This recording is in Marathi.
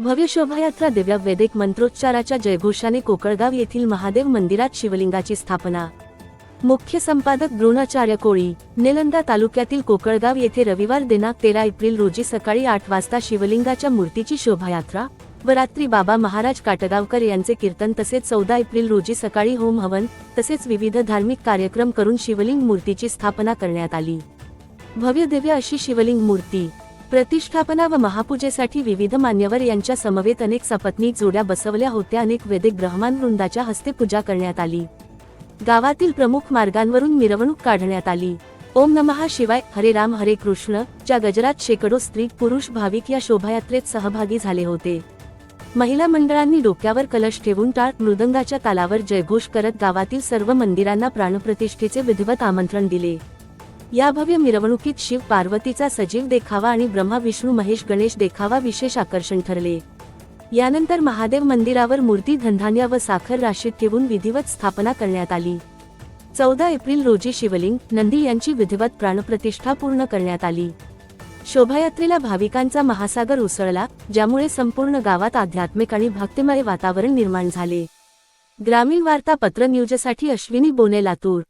भव्य शोभायात्रा दिव्या वैदिक मंत्रोच्चाराच्या जयघोषाने कोकळगाव येथील महादेव मंदिरात शिवलिंगाची स्थापना. मुख्य संपादक द्रोणाचार्य कोळी निलंदा तालुक्यातील कोकळगाव येथे रविवार दिनांक तेरा एप्रिल रोजी सकाळी आठ वाजता शिवलिंगाच्या मूर्तीची शोभायात्रा व रात्री बाबा महाराज काटगावकर यांचे कीर्तन तसेच चौदा एप्रिल रोजी सकाळी होम हवन तसेच विविध धार्मिक कार्यक्रम करून शिवलिंग मूर्तीची स्थापना करण्यात आली. भव्य दिव्य अशी शिवलिंग मूर्ती प्रतिष्ठापना व महापूजेसाठी विविध मान्यवर यांच्या समवेत अनेक सपत्नीक जोड्या बसवल्या होत्या. अनेक वैदिक ब्रह्मान वृंदाच्या हस्ते पूजा करण्यात आली. गावातील प्रमुख मार्गांवरून मिरवणूक काढण्यात आली. ओम नमहा शिवाय हरे राम हरे कृष्ण च्या गजरात शेकडो स्त्री पुरुष भाविक या शोभायात्रेत सहभागी झाले होते. महिला मंडळांनी डोक्यावर कलश ठेवून टाळ मृदंगाच्या तालावर जयघोष करत गावातील सर्व मंदिरांना प्राणप्रतिष्ठेचे विधिवत आमंत्रण दिले. या भव्य मिरवणुकीत शिव पार्वतीचा सजीव देखावा आणि ब्रह्मा विष्णू महेश गणेश देखावा विशेष आकर्षण ठरले. यानंतर महादेव मंदिरावर मूर्ती धनधान्य व साखर राशीत ठेवून विधिवत स्थापना करण्यात आली. चौदा एप्रिल रोजी शिवलिंग नंदी यांची विधिवत प्राणप्रतिष्ठा पूर्ण करण्यात आली. शोभायात्रेला भाविकांचा महासागर उसळला ज्यामुळे संपूर्ण गावात आध्यात्मिक आणि भक्तिमय वातावरण निर्माण झाले. ग्रामीण वार्ता पत्र न्यूजसाठी अश्विनी बोने लातूर